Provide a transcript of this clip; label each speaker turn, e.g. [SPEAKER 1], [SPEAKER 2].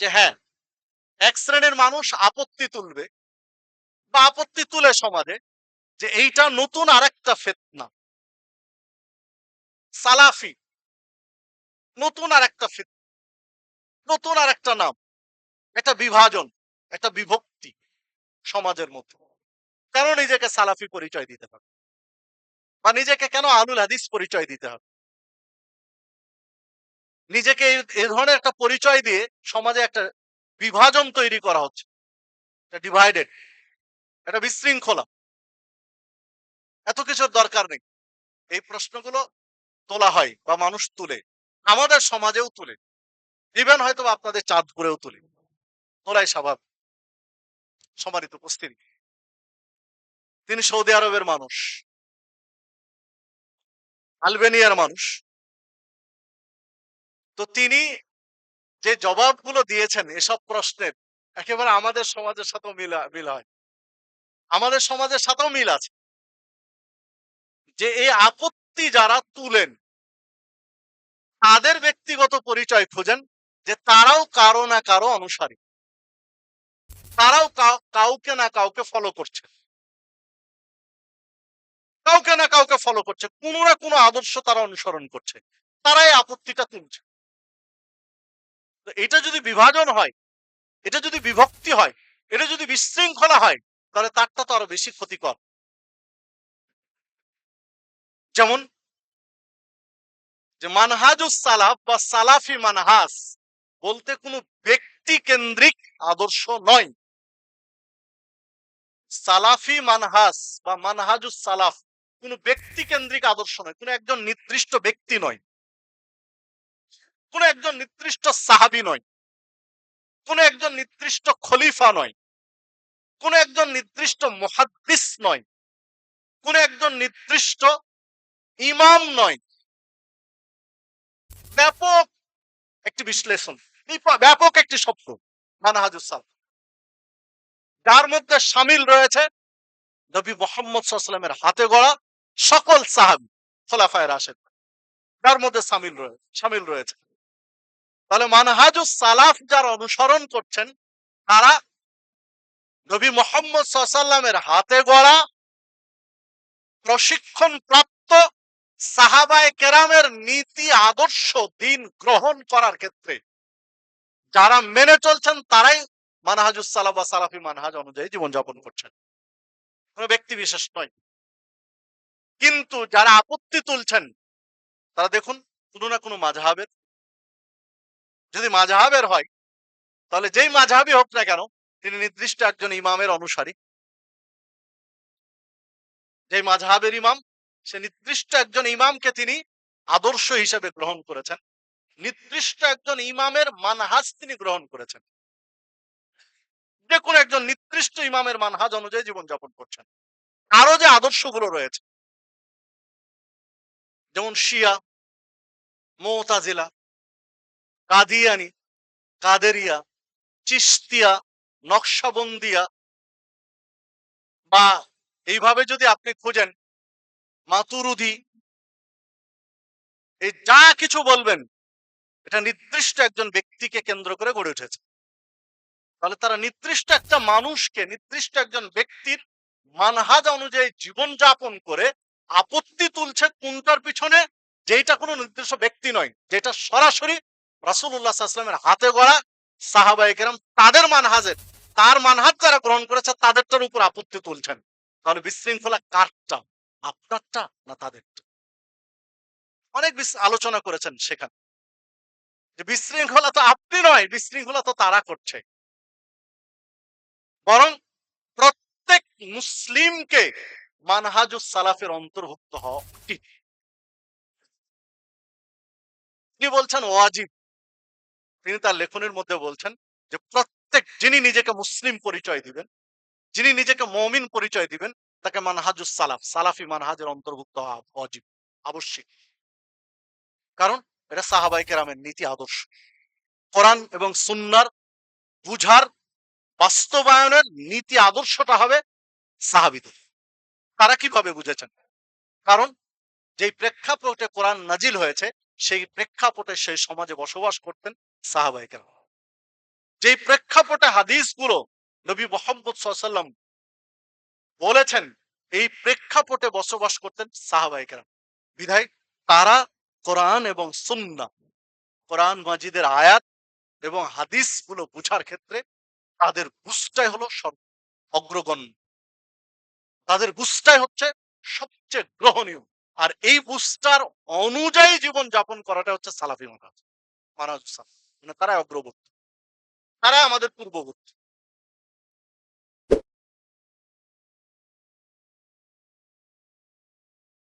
[SPEAKER 1] যে হ্যাঁ এক শ্রেণির মানুষ আপত্তি তুলবে বা আপত্তি তুলে সমাজে যে এইটা নতুন আরেকটা ফেতনা। সালাফি, নতুন আরেকটা ফেতনা, নতুন আরেকটা নাম। একটা বিভাজন একটা বিভক্তি সমাজের মধ্যে। কেন নিজেকে সালাফি পরিচয় দিতে হবে? বা নিজেকে কেন আলুল হাদিস পরিচয় দিতে হবে? নিজেকে এই ধরনের একটা পরিচয় দিয়ে সমাজে একটা বিভাজন তৈরি করা হচ্ছে। ডিভাইডেড একটা বিশৃঙ্খলা। এত কিছুর দরকার নেই। এই প্রশ্নগুলো তোলা হয় বা মানুষ তুলে, আমাদের সমাজেও তুলে। ইভেন হয়তো আপনাদের চাঁদপুরেও তুলে। তোলাই স্বাভাবিক সম্মানিত উপস্থিতি। তিনি সৌদি আরবের মানুষ। আলবেনিয়ার মানুষ। তো তিনি যে জবাবগুলো দিয়েছেন এসব প্রশ্নের, একেবারে আমাদের সমাজের সাথেও মিল মিল হয়। আমাদের সমাজের সাথেও মিল আছে। যে এই আপত্তি যারা তুলেন, তাদের ব্যক্তিগত পরিচয় খুঁজেন, যে তারাও কারও না কারও অনুসারী। তারাও কাউ- কাউকে না কাউকে ফলো করছে। কাউকে না কাউকে ফলো করছে। কোনো না কোনো আদর্শ তারা অনুসরণ করছে। তারাই আপত্তিটা তুলছে। তো এটা যদি বিভাজন হয়, এটা যদি বিভক্তি হয়, এটা যদি বিশৃঙ্খলা হয়, তাহলে তারটা তো আরও বেশি ক্ষতিকর। যেমন, যে মানহাজুস সালাফ বা সালাফি মানহাজ বলতে কোনো ব্যক্তি কেন্দ্রিক আদর্শ নয়। সালাফি মানহাজ বা মানহাজুস সালাফ কোনো ব্যক্তি কেন্দ্রিক আদর্শ নয়, কোনো একজন নির্দিষ্ট ব্যক্তি নয়। কোনো একজন নির্দিষ্ট সাহাবি নয়, কোনো একজন নির্দিষ্ট খলিফা নয়, কোনো একজন নির্দিষ্ট মুহাদ্দিস নয়, কোন একজন নির্দিষ্ট ইমাম নয়। ব্যাপক একটি বিশ্লেষণ ব্যাপক একটি শব্দ, মানহাজুস সালাফ। যার মধ্যে সামিল রয়েছে নবী মোহাম্মদ সাল্লামের হাতে গড়া সকল সাহাবি, খোলাফায় রাশেদ। তার মধ্যে সামিল রয়েছে সামিল রয়েছে। তাহলে মানহাজুস সালাফ যারা অনুসরণ করছেন, তারা নবী মোহাম্মদ সাল্লামের হাতে গড়া প্রশিক্ষণ প্রাপ্ত সাহাবায়ে কেরামের নীতি, আদর্শ, দিন গ্রহণ করার ক্ষেত্রে যারা মেনে চলছেন, তারাই মানহাজুস সালাফ বা সালাফি মানহাজ অনুযায়ী জীবনযাপন করছেন। কোন ব্যক্তি বিশেষ নয়। কিন্তু যারা আপত্তি তুলছেন, তারা দেখুন কোনো না কোনো মাঝহাবের যদি মাঝহাবের হয়, তাহলে যেই মাঝহাবই হোক না কেন, তিনি নির্দিষ্ট একজন ইমামের অনুসারী। যে মাঝহাবের ইমাম, সে নির্দিষ্ট একজন ইমামকে তিনি আদর্শ হিসেবে গ্রহণ করেছেন। নির্দিষ্ট একজন ইমামের মানহাজ তিনি গ্রহণ করেছেন। যে কোনো একজন নির্দিষ্ট ইমামের মানহাজ অনুযায়ী জীবনযাপন করছেন। আরও যে আদর্শগুলো রয়েছে, যেমন শিয়া, মোতাজিলা কাদিয়ানি, কাদেরিয়া, চিস্তিয়া, নকশাবন্দিয়া। বা এইভাবে যদি আপনি খোঁজেন, মাতুরুদি, এই যা কিছু বলবেন, এটা নির্দিষ্ট একজন ব্যক্তিকে কেন্দ্র করে গড়ে উঠেছে। তাহলে তারা নির্দিষ্ট একটা মানুষকে, নির্দিষ্ট একজন ব্যক্তির মানহাজ অনুযায়ী জীবন যাপন করে আপত্তি তুলছে কোনটার পিছনে যেটা কোনো নির্দিষ্ট ব্যক্তি নয় যেটা সরাসরি রাসুল্লাহ হাতে গড়া সাহাবাই কেরাম তাদের মানহাজের, তার যারা গ্রহণ করেছে তাদেরটার উপর আপত্তি তুলছেন। তাহলে বিশৃঙ্খলা কারটা আপনারটা না তাদেরটা অনেক আলোচনা করেছেন সেখানে। যে বিশৃঙ্খলা তো আপনি নয়, বিশৃঙ্খলা তো তারা করছে। বরং প্রত্যেক মুসলিমকে মানহাজুস সালাফের অন্তর্ভুক্ত হওয়া উচিত। তিনি বলছেন? ওয়াজিব। তিনি তার লেখনের মধ্যে বলছেন যে, প্রত্যেক যিনি নিজেকে মুসলিম পরিচয় দিবেন, যিনি নিজেকে মমিন পরিচয় দিবেন, তাকে মানহাজুস সালাফ, সালাফি মানহাজের অন্তর্ভুক্ত অজীব, আবশ্যিক। কারণ এটা সাহাবাই কেরামের নীতি আদর্শ। কোরআন এবং সুন্নার বুঝার বাস্তবায়নের নীতি আদর্শটা হবে সাহাবিদের। তারা কীভাবে বুঝেছেন? কারণ যেই প্রেক্ষাপটে কোরআন নাজিল হয়েছে সেই প্রেক্ষাপটে সেই সমাজে বসবাস করতেন সাহাবাই কেরাম যেই প্রেক্ষাপটে হাদিসগুলো নবী মোহাম্মদ সাল্লাম বলেছেন, এই প্রেক্ষাপটে বসবাস করতেন সাহাবাহিকেরা বিধায় তারা কোরআন এবং সুন্না কোরআন মাজিদের আয়াত এবং হাদিসগুলো বুঝার ক্ষেত্রে তাদের বুঝটাই হলো অগ্রগণ্য। তাদের বুঝটাই হচ্ছে সবচেয়ে গ্রহণীয়। আর এই বুস্টার অনুযায়ী জীবন যাপন করাটা হচ্ছে সালাফি মানাজ মানে তারা অগ্রবর্তী। তারা আমাদের পূর্ববর্তী।